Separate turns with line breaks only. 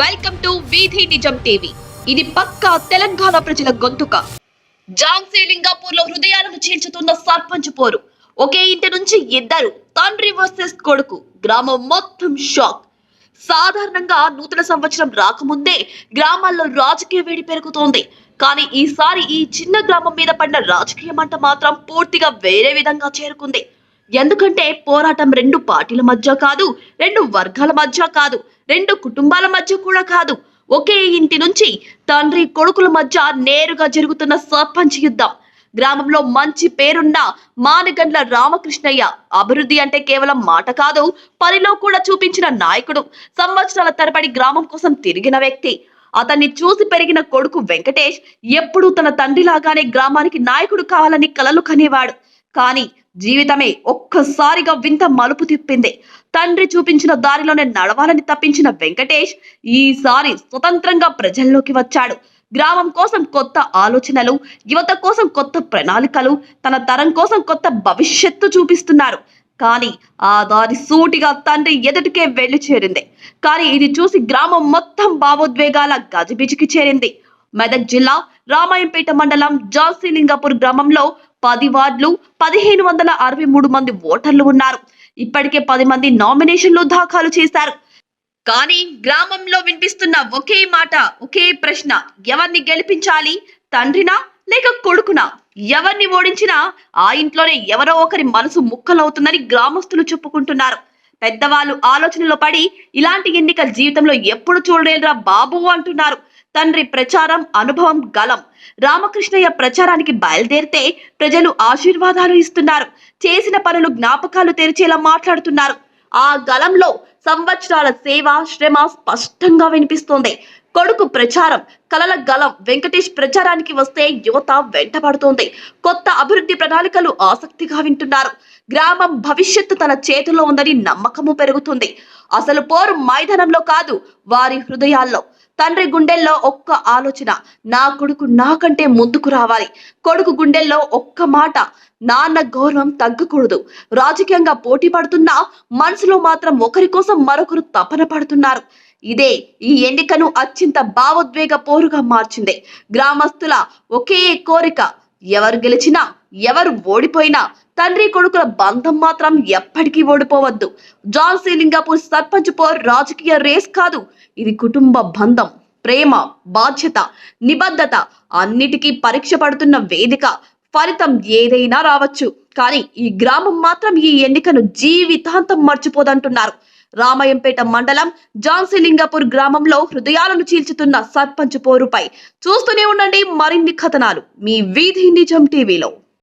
Welcome to వీధి నిజం TV. ఇది పక్కా తెలంగాణ ప్రజల గొంతుక. ఝాన్సీ లింగాపూర్లో హృదయాలను చీల్చుతున్న సర్పంచ్ పోరు. ఒకే ఇంటి నుంచి ఇద్దరు తండ్రి వర్సెస్ కొడుకు. గ్రామం మొత్తం షాక్. సాధారణంగా నూతన సంవత్సరం రాకముందే గ్రామాల్లో రాజకీయ వేడి పెరుగుతోంది. కానీ ఈసారి ఈ చిన్న గ్రామం మీద పడిన రాజకీయ మంట మాత్రం పూర్తిగా వేరే విధంగా చేరుకుంది. ఎందుకంటే పోరాటం రెండు పార్టీల మధ్య కాదు రెండు వర్గాల మధ్య కాదు రెండు కుటుంబాల మధ్య కూడా కాదు. ఒకే ఇంటి నుంచి తండ్రి కొడుకుల మధ్య నేరుగా జరుగుతున్న సర్పంచ్ యుద్ధం. గ్రామంలో మంచి పేరున్న మానగండ్ల రామకృష్ణయ్య అభివృద్ధి అంటే కేవలం మాట కాదు పనిలో కూడా చూపించిన నాయకుడు సంవత్సరాల తరబడి గ్రామం కోసం తిరిగిన వ్యక్తి. అతన్ని చూసి పెరిగిన కొడుకు వెంకటేష్ ఎప్పుడూ తన తండ్రిలాగానే గ్రామానికి నాయకుడు కావాలని కలలు కనేవాడు. కానీ జీవితమే ఒక్కసారిగా వింత మలుపు తిప్పింది. తండ్రి చూపించిన దారిలోనే నడవాలని తప్పించిన వెంకటేష్ ఈసారి స్వతంత్రంగా ప్రజల్లోకి వచ్చాడు. గ్రామం కోసం కొత్త ఆలోచనలు యువత కోసం కొత్త ప్రణాళికలు తన తరం కోసం కొత్త భవిష్యత్తు చూపిస్తున్నారు. కానీ ఆ దారి సూటిగా తండ్రి ఎదుటికే వెళ్ళి చేరింది. కానీ ఇది చూసి గ్రామం మొత్తం భావోద్వేగాల గజిబిజికి చేరింది. మెదక్ జిల్లా రామాయంపేట మండలం జాన్సీలింగపూర్ గ్రామంలో పది వార్డులు పదిహేను వందల అరవై మూడు మంది ఓటర్లు ఉన్నారు. ఇప్పటికే పది మంది నామినేషన్లు దాఖలు చేశారు. కానీ గ్రామంలో వినిపిస్తున్న ఒకే మాట ఒకే ప్రశ్న ఎవరిని గెలిపించాలి? తండ్రినా లేక కొడుకునా? ఎవరిని ఓడించినా ఆ ఇంట్లోనే ఎవరో ఒకరి మనసు ముక్కలవుతుందని గ్రామస్తులు చెప్పుకుంటున్నారు. పెద్దవాళ్ళు ఆలోచనలో పడి ఇలాంటి ఎన్నిక జీవితంలో ఎప్పుడు చూడలేదురా బాబు అంటున్నారు. తండ్రి ప్రచారం అనుభవం గలం రామకృష్ణయ్య ప్రచారానికి బయలుదేరితే ప్రజలు ఆశీర్వాదాలు ఇస్తున్నారు. చేసిన పనులు జ్ఞాపకాలు తెరిచేలా మాట్లాడుతున్నారు. ఆ గలంలో సంవత్సరాల సేవ శ్రమ స్పష్టంగా వినిపిస్తోంది. కొడుకు ప్రచారం కలల గలం వెంకటేష్ ప్రచారానికి వస్తే యువత వెంటబడుతోంది. కొత్త అభివృద్ధి ప్రణాళికలు ఆసక్తిగా వింటున్నారు. గ్రామం భవిష్యత్తు తన చేతిలో ఉందని నమ్మకము పెరుగుతుంది. అసలు పోరు మైదానంలో కాదు వారి హృదయాల్లో. తండ్రి గుండెల్లో ఒక్క ఆలోచన నా కొడుకు నాకంటే ముందుకు రావాలి. కొడుకు గుండెల్లో ఒక్క మాట నాన్న గౌరవం తగ్గకూడదు. రాజకీయంగా పోటీ పడుతున్నా మనసులో మాత్రం ఒకరి కోసం మరొకరు తపన పడుతున్నారు. ఇదే ఈ ఎన్నికను అత్యంత భావోద్వేగ పోరుగా మార్చింది. గ్రామస్తుల ఒకే కోరిక ఎవరు గెలిచినా ఎవరు ఓడిపోయినా తండ్రి కొడుకుల బంధం మాత్రం ఎప్పటికీ ఓడిపోవద్దు. జాన్సీ లింగాపూర్ సర్పంచ్ పోర్ రాజకీయ రేస్ కాదు ఇది కుటుంబ బంధం ప్రేమ బాధ్యత నిబద్ధత అన్నిటికీ పరీక్ష పడుతున్న వేదిక ఫలితం ఏదైనా రావచ్చు. కానీ ఈ గ్రామం మాత్రం ఈ ఎన్నికను జీవితాంతం మర్చిపోదంటున్నారు. రామాయంపేట మండలం జాన్సీలింగపూర్ గ్రామంలో హృదయాలను చీల్చుతున్న సర్పంచ్ పోరుపై చూస్తూనే ఉండండి మరిన్ని కథనాలు మీ వీధి నిజం టీవీలో.